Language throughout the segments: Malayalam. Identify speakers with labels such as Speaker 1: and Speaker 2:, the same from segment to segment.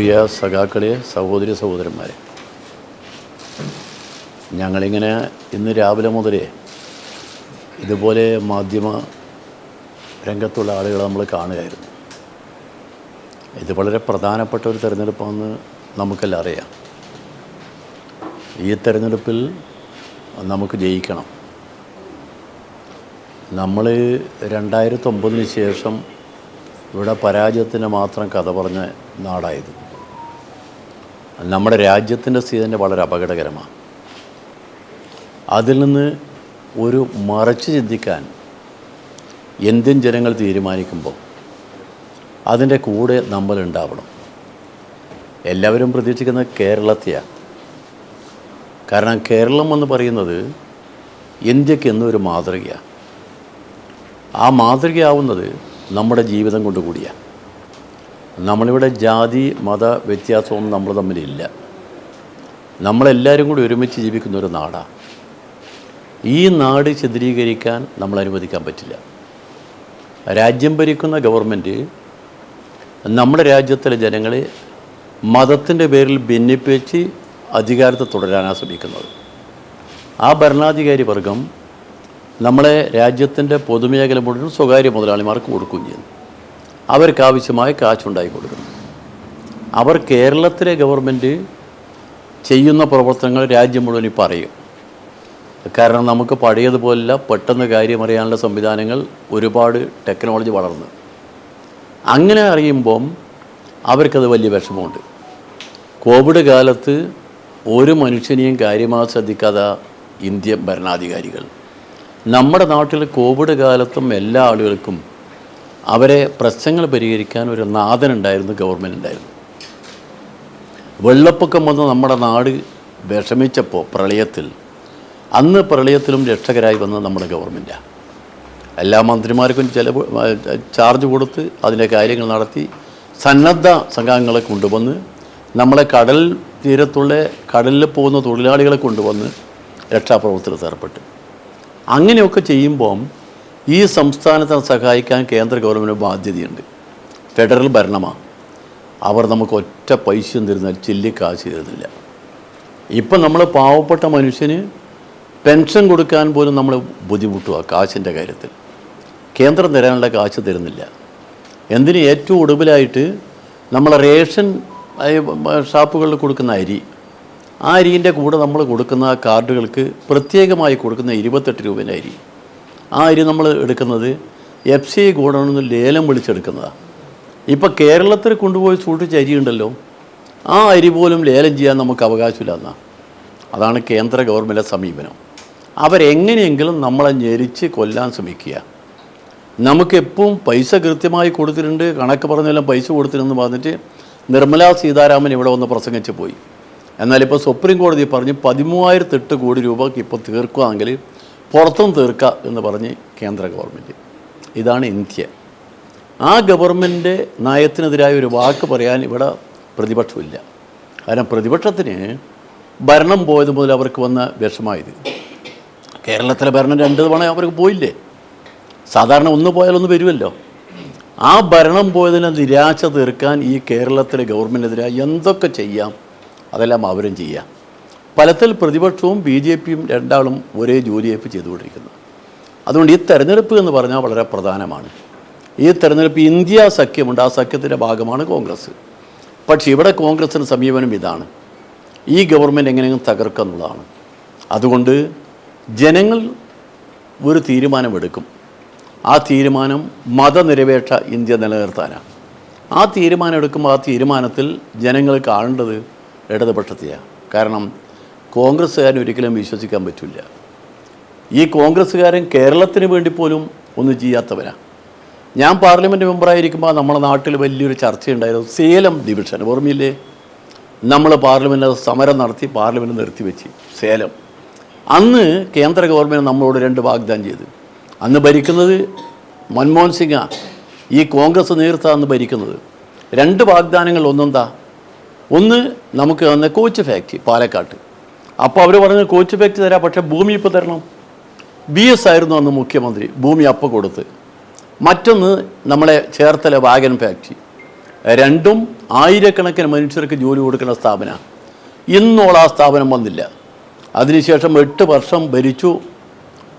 Speaker 1: പ്രിയ സഖാക്കളെ സഹോദരി സഹോദരന്മാരെ. ഞങ്ങളിങ്ങനെ ഇന്ന് രാവിലെ മുതലേ ഇതുപോലെ മാധ്യമ രംഗത്തുള്ള ആളുകളെ നമ്മൾ കാണുകയായിരുന്നു. ഇത് വളരെ പ്രധാനപ്പെട്ട ഒരു തെരഞ്ഞെടുപ്പാണെന്ന് നമുക്കെല്ലാം അറിയാം. ഈ തെരഞ്ഞെടുപ്പിൽ നമുക്ക് ജയിക്കണം. നമ്മൾ രണ്ടായിരത്തി ഒമ്പതിന് ശേഷം ഇവിടെ പരാജയത്തിന് മാത്രം കഥ പറഞ്ഞ നാടായത്. നമ്മുടെ രാജ്യത്തിന്റെ സ്ഥിതി തന്നെ വളരെ അപകടകരമാണ്. അതിൽ നിന്ന് ഒരു മറച്ച് ചിന്തിക്കാൻ ഇന്ത്യൻ ജനങ്ങൾ തീരുമാനിക്കുമ്പോൾ അതിന്റെ കൂടെ നമ്മളുണ്ടാവണം എല്ലാവരും പ്രതീക്ഷിക്കുന്നത് കേരളത്തെയാണ്. കാരണം കേരളം എന്ന് പറയുന്നത് ഇന്ത്യയ്ക്ക് എന്നൊരു മാതൃകയാണ്. ആ മാതൃകയാവുന്നത് നമ്മുടെ ജീവിതം കൊണ്ട് കൂടിയാണ്. നമ്മളിവിടെ ജാതി മത വ്യത്യാസമൊന്നും നമ്മൾ തമ്മിലില്ല. നമ്മളെല്ലാവരും കൂടി ഒരുമിച്ച് ജീവിക്കുന്ന ഒരു നാടാണ് ഈ നാട് ചിത്രീകരിക്കാൻ നമ്മൾ അനുവദിക്കാൻ പറ്റില്ല. രാജ്യം ഭരിക്കുന്ന ഗവൺമെന്റ് നമ്മുടെ രാജ്യത്തിലെ ജനങ്ങളെ മതത്തിന്റെ പേരിൽ ഭിന്നിപ്പിച്ച് അധികാരത്തെ തുടരാനാണ് ശ്രമിക്കുന്നത്. ആ ഭരണാധികാരി വർഗം നമ്മളെ രാജ്യത്തിന്റെ പൊതുമേഖല മുഴുവൻ സ്വകാര്യ മുതലാളിമാർക്ക് കൊടുക്കുകയും ചെയ്യുന്നു. അവർക്ക് ആവശ്യമായ കാശുണ്ടാക്കി കൊടുക്കുന്നു. അവർ കേരളത്തിലെ ഗവൺമെന്റ് ചെയ്യുന്ന പ്രവർത്തനങ്ങൾ രാജ്യം മുഴുവൻ ഇപ്പോൾ അറിയും. കാരണം നമുക്ക് പഴയതുപോലുള്ള പെട്ടെന്ന് കാര്യമറിയാനുള്ള സംവിധാനങ്ങൾ ഒരുപാട് ടെക്നോളജി വളർന്നു. അങ്ങനെ അറിയുമ്പം അവർക്കത് വലിയ വിഷമമുണ്ട്. കോവിഡ് കാലത്ത് ഒരു മനുഷ്യനെയും കാര്യമായി ശ്രദ്ധിക്കാതെ ഇന്ത്യൻ ഭരണാധികാരികൾ. നമ്മുടെ നാട്ടിൽ കോവിഡ് കാലത്തും എല്ലാ ആളുകൾക്കും അവരെ പ്രശ്നങ്ങൾ പരിഹരിക്കാൻ ഒരു നാഥനുണ്ടായിരുന്നു ഗവൺമെന്റ് ഉണ്ടായിരുന്നു വെള്ളപ്പൊക്കം വന്ന് നമ്മുടെ നാട് വിഷമിച്ചപ്പോൾ പ്രളയത്തിൽ അന്ന് പ്രളയത്തിലും രക്ഷകരായി വന്ന നമ്മുടെ ഗവൺമെന്റാണ് എല്ലാ മന്ത്രിമാർക്കും ചിലവ് ചാർജ് കൊടുത്ത് അതിന്റെ കാര്യങ്ങൾ നടത്തി സന്നദ്ധ സംഘങ്ങളെ കൊണ്ടുവന്ന് നമ്മളെ കടൽ തീരത്തുള്ള കടലിൽ പോകുന്ന തൊഴിലാളികളെ കൊണ്ടുവന്ന് രക്ഷാപ്രവർത്തനത്തിൽ ഏർപ്പെട്ടു. അങ്ങനെയൊക്കെ ചെയ്യുമ്പം ഈ സംസ്ഥാനത്തെ സഹായിക്കാൻ കേന്ദ്ര ഗവൺമെന്റ് ബാധ്യതയുണ്ട്. ഫെഡറൽ ഭരണമാണ് അവർ നമുക്ക് ഒറ്റ പൈസയും തരുന്നാൽ ചില്ലി കാശ് തരുന്നില്ല. ഇപ്പം നമ്മൾ പാവപ്പെട്ട മനുഷ്യന് പെൻഷൻ കൊടുക്കാൻ പോലും നമ്മൾ ബുദ്ധിമുട്ടുക കാശിന്റെ കാര്യത്തിൽ. കേന്ദ്രം തരാനുള്ള കാശ് തരുന്നില്ല. എന്തിന് ഏറ്റവും ഒടുവിലായിട്ട് നമ്മൾ റേഷൻ ഷാപ്പുകളിൽ കൊടുക്കുന്ന അരി ആ അരിന്റെ കൂടെ നമ്മൾ കൊടുക്കുന്ന കാർഡുകൾക്ക് പ്രത്യേകമായി കൊടുക്കുന്ന ഇരുപത്തെട്ട് രൂപേന്റെ അരി. ആ അരി നമ്മൾ എടുക്കുന്നത്? എഫ് സി ഗോഡൗണിൽ ലേലം വിളിച്ചെടുക്കുന്നതാണ് ഇപ്പോൾ കേരളത്തിൽ കൊണ്ടുപോയി സൂക്ഷിച്ച അരി ഉണ്ടല്ലോ. ആ അരി പോലും ലേലം ചെയ്യാൻ നമുക്ക് അവകാശമില്ല എന്നാണ് അതാണ് കേന്ദ്ര ഗവൺമെന്റ് സമീപനം. അവരെങ്ങനെയെങ്കിലും നമ്മളെ ഞെരിച്ച് കൊല്ലാൻ ശ്രമിക്കുക. നമുക്കെപ്പോഴും പൈസ കൃത്യമായി കൊടുത്തിട്ടുണ്ട്. കണക്ക് പറഞ്ഞെല്ലാം പൈസ കൊടുത്തിരുന്നെന്ന് പറഞ്ഞിട്ട് നിർമ്മലാ സീതാരാമൻ ഇവിടെ വന്ന് പ്രസംഗിച്ച് പോയി. എന്നാലിപ്പോൾ സുപ്രീം കോടതി പറഞ്ഞ് പതിമൂവായിരത്തെട്ട് കോടി രൂപ ഇപ്പോൾ തീർക്കുകയാണെങ്കിൽ പുറത്തും തീർക്കുക എന്ന് പറഞ്ഞ് കേന്ദ്ര ഗവൺമെന്റ് ഇതാണ് ഇന്ത്യ. ആ ഗവൺമെന്റ് നയത്തിനെതിരായ ഒരു വാക്ക് പറയാൻ ഇവിടെ പ്രതിപക്ഷമില്ല. കാരണം പ്രതിപക്ഷത്തിന് ഭരണം പോയത് മുതൽ അവർക്ക് വന്ന വിഷമായത്. കേരളത്തിലെ ഭരണം രണ്ട് തവണ അവർക്ക് പോയില്ലേ? സാധാരണ ഒന്ന് പോയാലൊന്ന് വരുമല്ലോ. ആ ഭരണം പോയതിനെ നിരാശ തീർക്കാൻ ഈ കേരളത്തിലെ ഗവൺമെന്റിനെതിരായി എന്തൊക്കെ ചെയ്യാം? അതെല്ലാം അവരും ചെയ്യാം. ഫലത്തിൽ പ്രതിപക്ഷവും ബി ജെ പിയും രണ്ടാളും ഒരേ ജോലിയേപ്പ് ചെയ്തുകൊണ്ടിരിക്കുന്നത് അതുകൊണ്ട് ഈ തെരഞ്ഞെടുപ്പ് എന്ന് പറഞ്ഞാൽ വളരെ പ്രധാനമാണ്. ഈ തെരഞ്ഞെടുപ്പ് ഇന്ത്യ സഖ്യമുണ്ട് ആ സഖ്യത്തിന്റെ ഭാഗമാണ് കോൺഗ്രസ്. പക്ഷേ ഇവിടെ കോൺഗ്രസിന് സമീപനം ഇതാണ്. ഈ ഗവൺമെന്റ് എങ്ങനെയെങ്കിലും തകർക്കുക എന്നുള്ളതാണ്. അതുകൊണ്ട് ജനങ്ങൾ ഒരു തീരുമാനമെടുക്കും. ആ തീരുമാനം മതനിരപേക്ഷ ഇന്ത്യ നിലനിർത്താനാണ്. ആ തീരുമാനം എടുക്കുമ്പോൾ ആ തീരുമാനത്തിൽ ജനങ്ങൾ കാണേണ്ടത് ഇടതുപക്ഷത്തെയാണ്. കാരണം കോൺഗ്രസ്സുകാരൻ ഒരിക്കലും വിശ്വസിക്കാൻ പറ്റില്ല. ഈ കോൺഗ്രസ്സുകാരൻ കേരളത്തിന് വേണ്ടി പോലും ഒന്നും ചെയ്യാത്തവരാണ് ഞാൻ പാർലമെന്റ് മെമ്പറായിരിക്കുമ്പോൾ നമ്മുടെ നാട്ടിൽ വലിയൊരു ചർച്ചയുണ്ടായിരുന്നു. സേലം ഡിവിഷൻ ഓർമ്മയില്ലേ? നമ്മൾ പാർലമെന്റ് സമരം നടത്തി പാർലമെന്റ് നിർത്തിവെച്ച് സേലം. അന്ന് കേന്ദ്ര ഗവൺമെന്റ് നമ്മളോട് രണ്ട് വാഗ്ദാനം ചെയ്തു. അന്ന് ഭരിക്കുന്നത് മൻമോഹൻ സിംഗാണ് ഈ കോൺഗ്രസ് നേതൃത്വം അന്ന് ഭരിക്കുന്നത്. രണ്ട് വാഗ്ദാനങ്ങൾ ഒന്നെന്താ? ഒന്ന് നമുക്ക് തന്നെ കോച്ച് ഫാക്ടറി പാലക്കാട്ട്. അപ്പോൾ അവർ പറഞ്ഞു കോച്ച് ഫാക്ടറി തരാം പക്ഷേ ഭൂമി ഇപ്പോൾ തരണം. ബി എസ് ആയിരുന്നു അന്ന് മുഖ്യമന്ത്രി ഭൂമി അപ്പം കൊടുത്ത്. മറ്റൊന്ന് നമ്മളെ ചേർത്തല വാഗൻ ഫാക്ടറി രണ്ടും ആയിരക്കണക്കിന് മനുഷ്യർക്ക് ജോലി കൊടുക്കുന്ന സ്ഥാപനമാണ് ഇന്നോളം ആ സ്ഥാപനം വന്നില്ല. അതിനുശേഷം എട്ട് വർഷം ഭരിച്ചു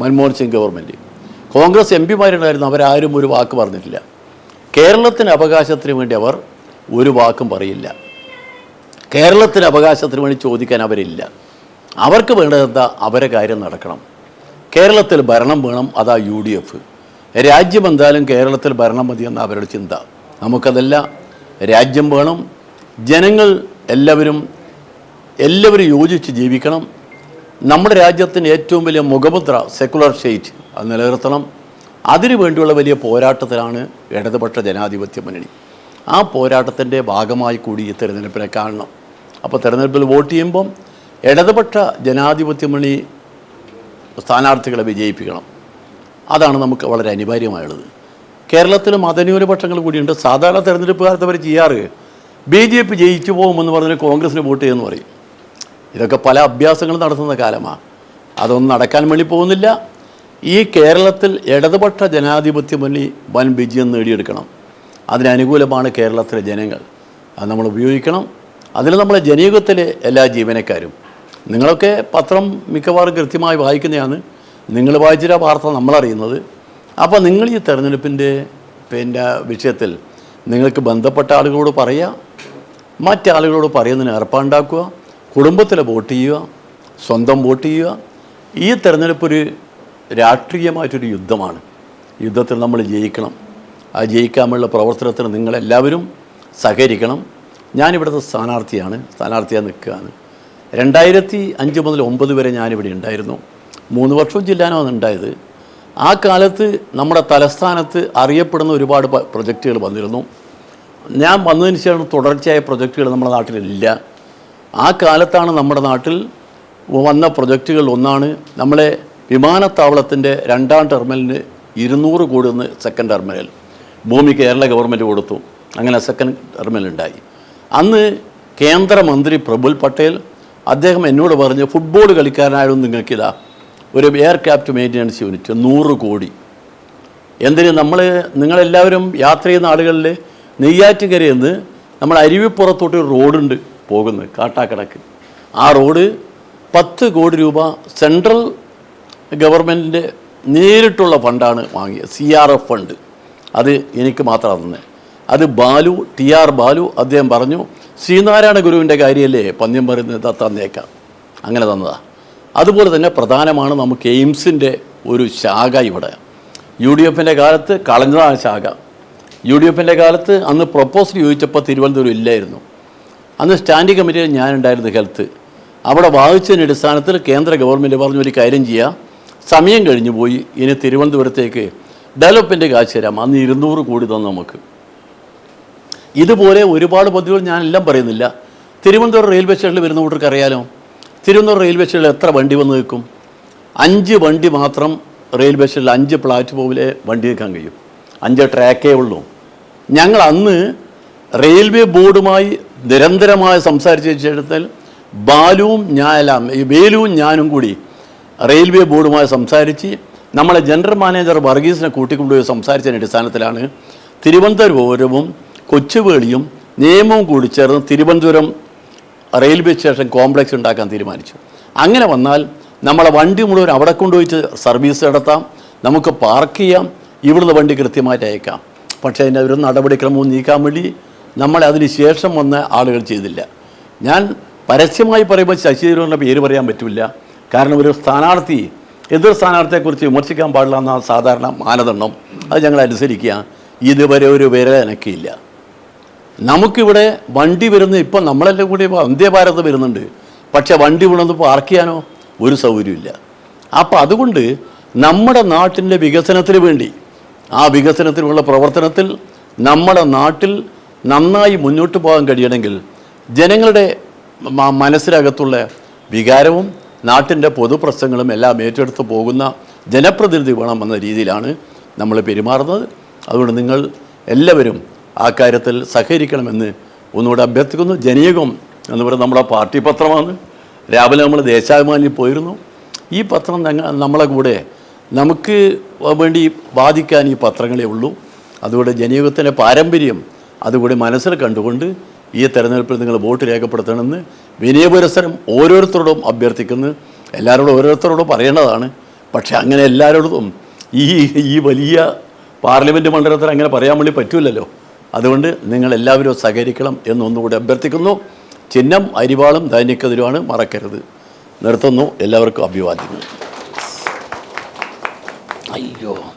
Speaker 1: മൻമോഹൻ സിംഗ് ഗവൺമെന്റ് കോൺഗ്രസ് എം പിമാരുണ്ടായിരുന്നു അവരാരും ഒരു വാക്ക് പറഞ്ഞിട്ടില്ല. കേരളത്തിന് അവകാശത്തിന് വേണ്ടി അവർ ഒരു വാക്കും പറയില്ല. കേരളത്തിന് അവകാശത്തിന് വേണ്ടി ചോദിക്കാൻ അവരില്ല. അവർക്ക് വേണ്ടത് അവരെ കാര്യം നടക്കണം. കേരളത്തിൽ ഭരണം വേണം അതാ യു ഡി എഫ് രാജ്യം എന്തായാലും കേരളത്തിൽ ഭരണം മതി എന്ന അവരുടെ ചിന്ത. നമുക്കതല്ല രാജ്യം വേണം. ജനങ്ങൾ എല്ലാവരും എല്ലാവരും യോജിച്ച് ജീവിക്കണം. നമ്മുടെ രാജ്യത്തിന് ഏറ്റവും വലിയ മുഖമുദ്ര സെക്കുലർ സ്റ്റേറ്റ് അത് നിലനിർത്തണം. അതിനു വേണ്ടിയുള്ള വലിയ പോരാട്ടത്തിലാണ് ഇടതുപക്ഷ ജനാധിപത്യ മുന്നണി. ആ പോരാട്ടത്തിന്റെ ഭാഗമായി കൂടി ഈ തെരഞ്ഞെടുപ്പിനെ കാണണം. അപ്പോൾ തെരഞ്ഞെടുപ്പിൽ വോട്ട് ചെയ്യുമ്പം ഇടതുപക്ഷ ജനാധിപത്യ മുന്നണി സ്ഥാനാർത്ഥികളെ വിജയിപ്പിക്കണം. അതാണ് നമുക്ക് വളരെ അനിവാര്യമായുള്ളത്. കേരളത്തിൽ മതന്യൂനപക്ഷങ്ങൾ കൂടിയുണ്ട്. സാധാരണ തെരഞ്ഞെടുപ്പ് കാലത്ത് അവർ ചെയ്യാറ്. ബി ജെ പി ജയിച്ചു പോകുമെന്ന് പറഞ്ഞ് കോൺഗ്രസിന് വോട്ട് ചെയ്യുമെന്ന് പറയും. ഇതൊക്കെ പല അഭ്യാസങ്ങൾ നടത്തുന്ന കാലമാണ് അതൊന്നും നടക്കാൻ വേണ്ടി പോകുന്നില്ല. ഈ കേരളത്തിൽ ഇടതുപക്ഷ ജനാധിപത്യ മുന്നണി വൻ വിജയം നേടിയെടുക്കണം. അതിനനുകൂലമാണ് കേരളത്തിലെ ജനങ്ങൾ. അത് നമ്മൾ ഉപയോഗിക്കണം. അതിൽ നമ്മളെ ജനയുഗത്തിലെ എല്ലാ ജീവനക്കാരും നിങ്ങളൊക്കെ പത്രം മിക്കവാറും കൃത്യമായി വായിക്കുന്നതാണ്. നിങ്ങൾ വായിച്ചിട്ട വാർത്ത നമ്മളറിയുന്നത്. അപ്പോൾ നിങ്ങൾ ഈ തെരഞ്ഞെടുപ്പിന്റെ പിന്നെ വിഷയത്തിൽ നിങ്ങൾക്ക് ബന്ധപ്പെട്ട ആളുകളോട് പറയുക മറ്റാളുകളോട് പറയുന്നതിന് ഏർപ്പാടുണ്ടാക്കുക കുടുംബത്തിൽ വോട്ട് ചെയ്യുക സ്വന്തം വോട്ട് ചെയ്യുക. ഈ തെരഞ്ഞെടുപ്പ് ഒരു രാഷ്ട്രീയമായിട്ടൊരു യുദ്ധമാണ്. യുദ്ധത്തിൽ നമ്മൾ ജയിക്കണം. ആ ജയിക്കാനുള്ള പ്രവർത്തനത്തിന് നിങ്ങളെല്ലാവരും സഹകരിക്കണം. ഞാനിവിടുത്തെ സ്ഥാനാർത്ഥിയാണ്. സ്ഥാനാർത്ഥിയായി നിൽക്കുകയാണ്. രണ്ടായിരത്തി അഞ്ച് മുതൽ ഒമ്പത് വരെ ഞാനിവിടെ ഉണ്ടായിരുന്നു. മൂന്ന് വർഷവും ജില്ലാനാണ് ഉണ്ടായത്. ആ കാലത്ത് നമ്മുടെ തലസ്ഥാനത്ത് അറിയപ്പെടുന്ന ഒരുപാട് പ്രൊജക്റ്റുകൾ വന്നിരുന്നു. ഞാൻ വന്നതിന് ശേഷം തുടർച്ചയായ പ്രൊജക്റ്റുകൾ നമ്മുടെ നാട്ടിലില്ല. ആ കാലത്താണ് നമ്മുടെ നാട്ടിൽ വന്ന പ്രൊജക്റ്റുകൾ ഒന്നാണ് നമ്മളെ വിമാനത്താവളത്തിന്റെ രണ്ടാം ടെർമിനലിന് ഇരുന്നൂറ് കോടി ഒന്ന് സെക്കൻഡ് ടെർമിനൽ ഭൂമി കേരള ഗവൺമെന്റ് കൊടുത്തു. അങ്ങനെ സെക്കൻഡ് ടെർമിനൽ ഉണ്ടായി. അന്ന് കേന്ദ്രമന്ത്രി പ്രഫുൽ പട്ടേൽ അദ്ദേഹം എന്നോട് പറഞ്ഞു ഫുട്ബോൾ കളിക്കാരനായിരുന്നു നിങ്ങൾക്കിതാ ഒരു എയർ എയർക്രാഫ്റ്റ് മെയിന്റനൻസ് യൂണിറ്റ് നൂറ് കോടി. എന്തിന് നമ്മൾ നിങ്ങളെല്ലാവരും യാത്ര ചെയ്യുന്ന ആളുകളിൽ നെയ്യാറ്റിൻകരയിൽ നിന്ന് നമ്മൾ അരുവിപ്പുറത്തോട്ട് ഒരു റോഡുണ്ട് പോകുന്നത് കാട്ടാക്കടക്ക്. ആ റോഡ് പത്ത് കോടി രൂപ സെൻട്രൽ ഗവൺമെന്റിന്റെ നേരിട്ടുള്ള ഫണ്ടാണ് വാങ്ങിയത് സി ആർ എഫ് ഫണ്ട്. അത് എനിക്ക് മാത്രമാണ് തന്നെ അത് ബാലു ടി ആർ ബാലു അദ്ദേഹം പറഞ്ഞു ശ്രീനാരായണ ഗുരുവിന്റെ കാര്യമല്ലേ പന്ത്യം പറയുന്നത് തന്നേക്കാം അങ്ങനെ തന്നതാണ് അതുപോലെ തന്നെ പ്രധാനമാണ് നമുക്ക് എയിംസിന്റെ ഒരു ശാഖ ഇവിടെ. യു ഡി എഫിന്റെ കാലത്ത് കളഞ്ഞതാണ് ശാഖ. യു ഡി എഫിന്റെ കാലത്ത് അന്ന് പ്രപ്പോസൽ ചോദിച്ചപ്പോൾ തിരുവനന്തപുരം ഇല്ലായിരുന്നു. അന്ന് സ്റ്റാൻഡിംഗ് കമ്മിറ്റിയിൽ ഞാനുണ്ടായിരുന്നു ഹെൽത്ത്. അവിടെ വാദിച്ചതിന്റെ അടിസ്ഥാനത്തിൽ കേന്ദ്ര ഗവൺമെന്റ് പറഞ്ഞു ഒരു കാര്യം ചെയ്യുക സമയം കഴിഞ്ഞു പോയി ഇനി തിരുവനന്തപുരത്തേക്ക് ഡെവലപ്മെന്റ് കാശ് തരാം. അന്ന് ഇരുന്നൂറ് കോടി തന്നു നമുക്ക്. ഇതുപോലെ ഒരുപാട് പദ്ധതികൾ ഞാനെല്ലാം പറയുന്നില്ല. തിരുവനന്തപുരം റെയിൽവേ സ്റ്റേഷനിൽ വരുന്ന കൂട്ടർക്ക് അറിയാലോ? തിരുവനന്തപുരം റെയിൽവേ സ്റ്റേഷനിൽ എത്ര വണ്ടി വന്ന് നിൽക്കും? അഞ്ച് വണ്ടി മാത്രം റെയിൽവേ സ്റ്റേഷനിൽ അഞ്ച് പ്ലാറ്റ്ഫോമിലെ വണ്ടി നിൽക്കാൻ കഴിയും. അഞ്ച് ട്രാക്കേ ഉള്ളൂ. ഞങ്ങൾ അന്ന് റെയിൽവേ ബോർഡുമായി നിരന്തരമായി സംസാരിച്ച ശേഷത്തിൽ ബാലുവും ഞാനെല്ലാം ഈ വേലുവും ഞാനും കൂടി റെയിൽവേ ബോർഡുമായി സംസാരിച്ച് നമ്മളെ ജനറൽ മാനേജർ വർഗീസിനെ കൂട്ടിക്കൊണ്ടുപോയി സംസാരിച്ചതിന്റെ അടിസ്ഥാനത്തിലാണ് തിരുവനന്തപുരവും കൊച്ചുവേളിയും നിയമവും കൂടി ചേർന്ന് തിരുവനന്തപുരം റെയിൽവേ സ്റ്റേഷൻ കോംപ്ലക്സ് ഉണ്ടാക്കാൻ തീരുമാനിച്ചു. അങ്ങനെ വന്നാൽ നമ്മളെ വണ്ടി മുഴുവൻ അവിടെ കൊണ്ടുപോയിട്ട് സർവീസ് നടത്താം നമുക്ക് പാർക്ക് ചെയ്യാം ഇവിടുന്ന് വണ്ടി കൃത്യമായിട്ട് അയക്കാം. പക്ഷേ അതിന്റെ ഒരു നടപടിക്രമവും നീക്കാൻ വേണ്ടി നമ്മളെ അതിന് ശേഷം വന്ന ആളുകൾ ചെയ്തില്ല. ഞാൻ പരസ്യമായി പറയുമ്പോൾ ശശി തരൂരിന്റെ പേര് പറയാൻ പറ്റില്ല. കാരണം ഒരു സ്ഥാനാർത്ഥി എതിർ സ്ഥാനാർത്ഥിയെക്കുറിച്ച് വിമർശിക്കാൻ പാടില്ല എന്ന സാധാരണ മാനദണ്ഡം അത് ഞങ്ങൾ അനുസരിക്കുക. ഇതുവരെ ഒരു വിരൽ അനക്കിയില്ല നമുക്കിവിടെ വണ്ടി വരുന്ന ഇപ്പം നമ്മളെല്ലാം കൂടി ഇപ്പോൾ വന്ദേഭാരത് വരുന്നുണ്ട്. പക്ഷേ വണ്ടി കൊണ്ടൊന്ന് പാർക്ക് ചെയ്യാനോ ഒരു സൗകര്യമില്ല അപ്പം അതുകൊണ്ട് നമ്മുടെ നാട്ടിന്റെ വികസനത്തിന് വേണ്ടി ആ വികസനത്തിനുള്ള പ്രവർത്തനത്തിൽ നമ്മുടെ നാട്ടിൽ നന്നായി മുന്നോട്ട് പോകാൻ കഴിയണമെങ്കിൽ ജനങ്ങളുടെ മനസ്സിനകത്തുള്ള വികാരവും നാട്ടിന്റെ പൊതുപ്രശ്നങ്ങളും എല്ലാം ഏറ്റെടുത്ത് പോകുന്ന ജനപ്രതിനിധി വേണം എന്ന രീതിയിലാണ് നമ്മൾ പെരുമാറുന്നത്. അതുകൊണ്ട് നിങ്ങൾ എല്ലാവരും ആ കാര്യത്തിൽ സഹകരിക്കണമെന്ന് ഒന്നുകൂടെ അഭ്യർത്ഥിക്കുന്നു. ജനീയകം എന്ന് പറയുന്നത് നമ്മുടെ പാർട്ടി പത്രമാണ്. രാവിലെ നമ്മൾ ദേശാഭിമാനിൽ പോയിരുന്നു. ഈ പത്രം ഞങ്ങൾ നമ്മളെ കൂടെ നമുക്ക് വേണ്ടി ബാധിക്കാൻ ഈ പത്രങ്ങളേ ഉള്ളൂ. അതുകൊണ്ട് ജനീകത്തിന്റെ പാരമ്പര്യം അതുകൂടി മനസ്സിൽ കണ്ടുകൊണ്ട് ഈ തെരഞ്ഞെടുപ്പിൽ നിങ്ങൾ വോട്ട് രേഖപ്പെടുത്തണമെന്ന് വിനയപുരസരം ഓരോരുത്തരോടും അഭ്യർത്ഥിക്കുന്നു. എല്ലാവരോടും ഓരോരുത്തരോടും പറയേണ്ടതാണ്. പക്ഷേ അങ്ങനെ എല്ലാവരോടും ഈ ഈ വലിയ പാർലമെന്റ് മണ്ഡലത്തിൽ അങ്ങനെ പറയാൻ വേണ്ടി പറ്റൂലല്ലോ. അതുകൊണ്ട് നിങ്ങൾ എല്ലാവരും സഹകരിക്കണം എന്നൊന്നുകൂടി അഭ്യർത്ഥിക്കുന്നു. ചിഹ്നം അരിവാളും ധാന്യക്കതിരുമാണ് മറക്കരുത്. നിർത്തുന്നു. എല്ലാവർക്കും അഭിവാദ്യങ്ങൾ. അയ്യോ.